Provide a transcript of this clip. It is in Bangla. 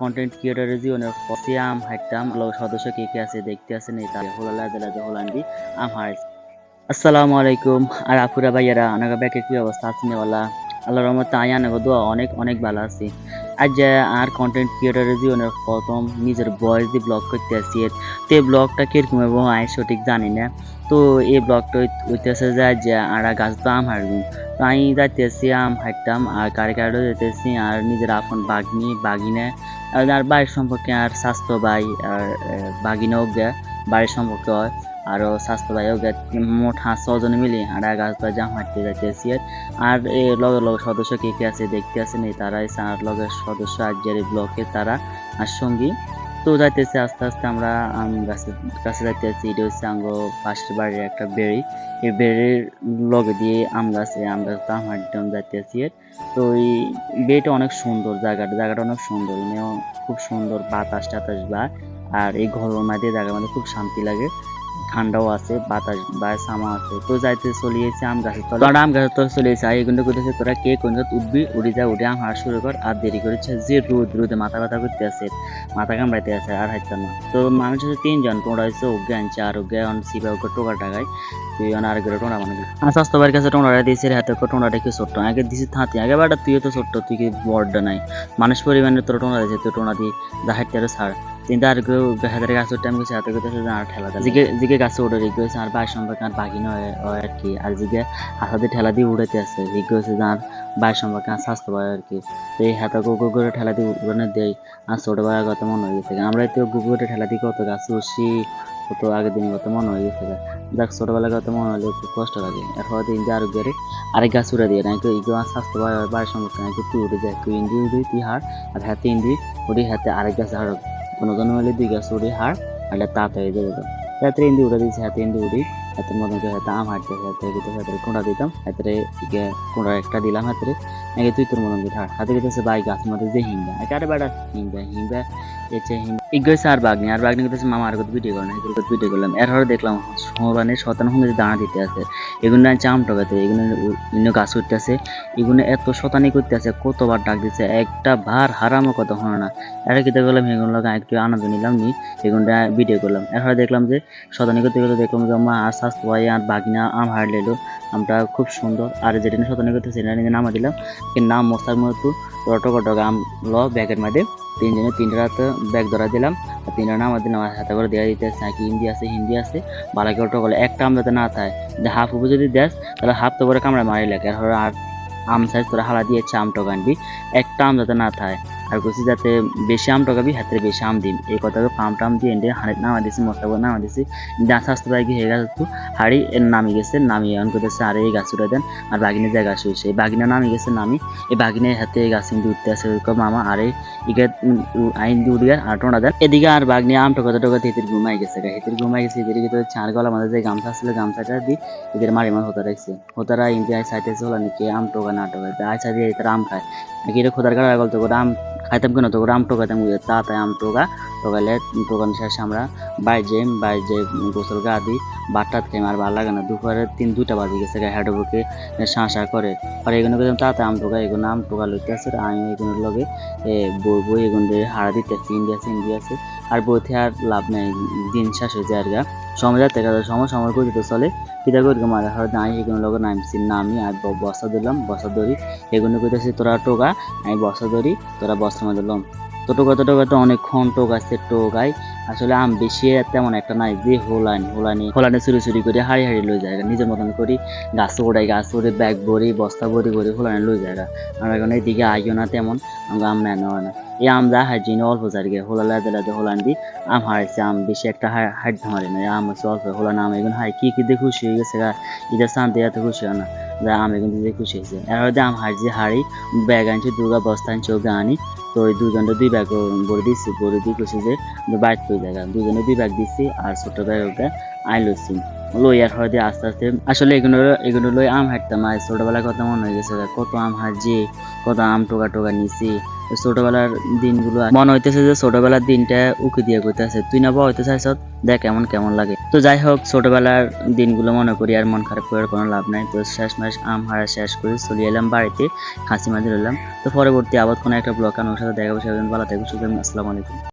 কন্টেন্ট ক্রিয়েটরের জীবনের পথে আম হাইতাম লোক সদস্য কে কে আছে দেখতে আছেন এই তার হলো লাজে লাজে হলান্ডি আম হারাইছে আসসালামু আলাইকুম। আর আপুরা, ভাইয়ারা, আনাগা ব্যাকে কি অবস্থা? আছেন ওলা আল্লাহর রহমতে আই, আনাগো দোয়া অনেক অনেক ভালো আছি। আজ যে আর কন্টেন্ট ক্রিয়েটরের জীবনের প্রথম নিজের ভয়েস দিয়ে ব্লগ করতে আসি তো এই ব্লগটা কীরকম এবং আয় সঠিক জানি না। তো এই ব্লগটা হইতেছে যে যে আর গাছ তো আম হারগুম তো আমি যাইতেছি আম হাঁটতাম আর কারে কারে যেতেছি আর নিজের আপন বাগনি, বাগিনে। আর বাড়ির সম্পর্কে আর স্বাস্থ্য ভাই আর বাগিনেও গে, বাড়ির সম্পর্কে হয়। আরও স্বাস্থ্য ভাইও গে, মোট হাঁস ছজনে মিলে আর গাছ বা জাম হাঁটতে যাইতেছি। আর লগে লগে সদস্য কে কে আছে দেখতে আসেনি তারাই লগের সদস্য আর ব্লকে তারা আর সঙ্গী। তো যাইতেছে, আস্তে আস্তে আমরা, আম গাছের কাছে যাইতেছি। এটা হচ্ছে আঙ্গ পাশের বাড়ির একটা বেড়ি। এই বেড়ির লগে দিয়ে আম গাছ আম গাছ যাইতে হাঁটতাম যাইতেছি। তো এই বেড়িটা অনেক সুন্দর জায়গাটা জায়গাটা অনেক সুন্দর। এনেও খুব সুন্দর বাতাস টাতাস বা, আর এই ঘরের মাঝে জায়গার মধ্যে খুব শান্তি লাগে। ঠান্ডাও আছে, বাতাস বা সামা আছে। তো যাইতে চলিয়েছে আম গাছের তলে। তোরা আম গাছের তলে চলিয়েছে। আর এগুলো করতেছে তোরা কে কোন উঠবি, উড়ে যা উঠে আম শুরু কর। আর দেরি করেছে যে রোদ, রোদে মাথা ব্যথা করতে আছে, মাথা কামড়াইতে আছে, আর হাইতে না। তো মানুষ হচ্ছে তিনজন টোড়া হচ্ছে অজ্ঞা আনছে আর অজ্ঞা অন সিবা ওকে টোকা টাকায় তুই অন আর করে টোনা মানে আর স্বাস্থ্য বাড়ির কাছে টোনাটা দিয়েছে হাতে টোনাটা কি ছোট্ট? আগে দিছি থাতি, আগে বাটা তুইও তো ছোট্ট, তুই কি বড়টা নাই। মানুষ পরিমাণে তোর টোনা দিয়েছে, তুই টোনা দিয়ে যা হাইতে আরও ছাড়। চিন্তা আর কেউ হাতের গাছ উঠতে আমি কিছু হাতে করতে আর ঠেলা দেয় জিগে জিগে গাছে উঠে রেখে হয়েছে আর বাইর সম্পর্কে আর বাকি নয় আর কি আর জিগে হাতে ঠেলা দিয়ে উড়াতে আছে। হয়েছে যে আর বাইর সম্পর্কে আর স্বাস্থ্য পায় আর কি। তো এই হাতে গুগু করে ঠেলা দিয়ে উড়ানে দেয় আর ছোটবেলার কথা মনে হয়ে গেছে। আমরা তো গুগু করে ঠেলা দিয়ে কত গাছ উঠছি, কত আগের দিনের কথা মনে হয়ে গেছে। দেখ ছোটবেলার কথা মনে হলে খুব কষ্ট লাগে। এরপর দিন দিয়ে আরও গেড়ে আরেক গাছ উড়ে দিয়ে। নাকি এই আর স্বাস্থ্য পায় বাইর সম্পর্কে নাকি তুই উঠে যায়। তুই ইন্দি উড়ি তুই হার আর হাতে ইন্দি উড়ি হাতে আরেক গাছ হার কোনো জন হলে দুই গাছ উড়ি হার আর তাঁত হয়ে যাবে হাতে ইন্দি উড়ে দিয়েছে হাতে ইন্দি উড়ি। হাতের মতন করে হাতে আম হাঁটতে হাতে কিন্তু হাতের কোঁড়া দিতাম, হাতের ইকে কোঁড়া একটা দিলাম হাতের। নাকি তুই তোর মতন দিয়ে হাঁট হাতে গেছে বাই গাছ মধ্যে যে হিংবা একারে বেড়া হিংবা হিংবা এছে হিংবা ইগেছে আর বাগনি আর বাগনি করতেছে মামা, আর কত ভিডিও করলাম এগুলো কত ভিডিও করলাম। এর হরে দেখলাম সমানে শতান সঙ্গে দাঁড়া দিতে আছে, এগুলো চাম টকাতে এগুলো অন্য গাছ উঠতে আছে এগুলো এত শতানি করতে আছে কতবার ডাক দিচ্ছে একটা ভার হারামো কথা হলো না? এরা কিতে করলাম এগুলো একটু আনন্দ নিলাম, নি, এগুলো ভিডিও করলাম। এরপরে দেখলাম যে, শতানি করতে গেলে দেখলাম যে, মা, আর ভাই আর বাগিনা, আম হার লেলো। আমটা খুব সুন্দর। আর যেটা নিয়ে শতানি করতে সেটা নিয়ে নামা দিলাম এর নাম মোস্তাক মতো টক টক আম ল, ব্যাগের মধ্যে। তিনজনে তিনটা রাতে ব্যাগ ধরা দিলাম। আর তিনটা নাম দিলাম, আমার হাতে করে দেওয়া দিতে নাকি হিন্দি আছে হিন্দি আছে। বালাকে অটো করলে একটা আম যাতে না থাকে যে হাফ উপরে যদি দেস, তাহলে হাফ তো করে কামড়া মারি লাগে। আর আম সাইজ তোরা হালা দিয়েছে আম টকানবি একটা আম যাতে না থাকে আর কুচি যাতে বেশি আম টকাবি হাতে বেশি আম দিম। এই কথাকে পাম টাম দিয়ে এনে হাড়ি নামা দিছি, মশলা করে নামা দিছি। গাছ আসতে পারে হয়ে গেছে তো হাড়ি নামি গেছে নামিয়ে অন করতেছে আর এই গাছ উঠে দেন, আর বাগিনে যায় গাছ উঠছে এই বাগিনা নামি গেছে, নামি, এই বাগিনের হাতে এই গাছ কিন্তু উঠতে ওইরকম মামা, আর এই আইন দিয়ে উড়িয়ে আর টোনা দেন। এদিকে আর বাগনি আম টোকাতে টোকাতে হিতির ঘুমাই গেছে গা। হিতির ঘুমাই গেছে এদিকে তো চার গলা মাঝে যে গামছা ছিল গামছাটা দি এদের মারি মার হতে রাখছে। হতারা ইন্ডিয়ায় চাইতেছে হলো নাকি আম টোকা না টোকা আয় দিয়ে তারা আম খায়। নাকি এটা খোদার কাটা গল্প করে আম খাইতাম কেন? তো রাম আম টোকাতাম তা তাই আম টোকা টোকালে টোকানো শেষে, আমরা বাই যে বাই যে গোসল গা দিই বাটটাত খেয়ে আর ভালো লাগে না। দুপুরে তিন দুটা বাজে গেছে গা হেঁটে বুকে শাঁসা করে। আর এগুলো তা তাতে আম টোকা এগুলো আম টোকা লইতে আছে আমি এগুলোর লগে বই বই এগুলো হাড়া দিতে আছে ইন্ডিয়া আছে ইন্ডিয়া আছে। আর বইতে আর লাভ নেই, দিন শেষ হয়ে যায় আর গা। সময় যাতে সময় সময় করে চলে। পিতা করি মারা হয় নাই এগুলো লোক নামছি নামি আর বস্তা দিলাম বস্তা ধরি এগুলো কইতেছি, তোরা টোকা, আমি বস্তা ধরি তোরা বস্তা মধ্যে তো টোকাতে টোকাতে অনেকক্ষণ টোকাচ্ছে টোকাই আসলে আম বেশি তেমন একটা নাই যে হোলাইন হোলানি, হোলানে চুরি চুরি করে হাড়ি হাড়ি লই যায় নিজের মতন করি গাছ ওড়াই, গাছ ওড়ে, ব্যাগ ভরি, বস্তা ভরি ভরি হোলানে লই যায় আমরা এখন এইদিকে আইও না তেমন আম নেয় হয় না। এই আম যা হাইজিন অল্প জায়গা হোলা লাদে লাদে হোলান দি, আম হারাইছে, আম বেশি একটা হাইট মারি না। আম হচ্ছে অল্প হোলা আম এগুলো হাই, কি কি দিয়ে খুশি হয়ে গেছে এটা শান্তি এত খুশি হয় না। খুশি হয়েছে। এর আম হারছি হাড়ি ব্যাগ আনছি, দুর্গা বস্তা আনছি, ওকে আনি। তো ওই দুজনটা দুই ব্যাগ বলে দিচ্ছি বলে দিয়ে খুশি যে বাইক তো দেখা দুজনে দুই ব্যাগ দিচ্ছি আর ছোট ব্যাগ ওকে আই লইছি লই আর হয় দিয়ে আস্তে আস্তে, আসলে এগুলো এগুলো লই আম হাঁটতাম, আর ছোটোবেলায় কথা মনে হয়ে গেছে কত আম হাঁটছি, কত আম টোকা টোকা নিছি ছোটবেলার দিনগুলো মনে হইতেছে যে ছোটবেলার দিনটা উকি দিয়ে করতেছে তুই না বা হইতে চাইছ দেখ এমন কেমন লাগে। তো যাই হোক, ছোটবেলার দিনগুলো মনে করি আর মন খারাপ করার কোনো লাভ নাই। তো শেষ মাস আম হারা শেষ করে চলে এলাম বাড়িতে হাসি মাঝে রইলাম। তো পরবর্তী আবার কোনো একটা ব্লক আমার সাথে দেখা সেদিন ভালো থাকবে সুতরাং আসসালামু আলাইকুম।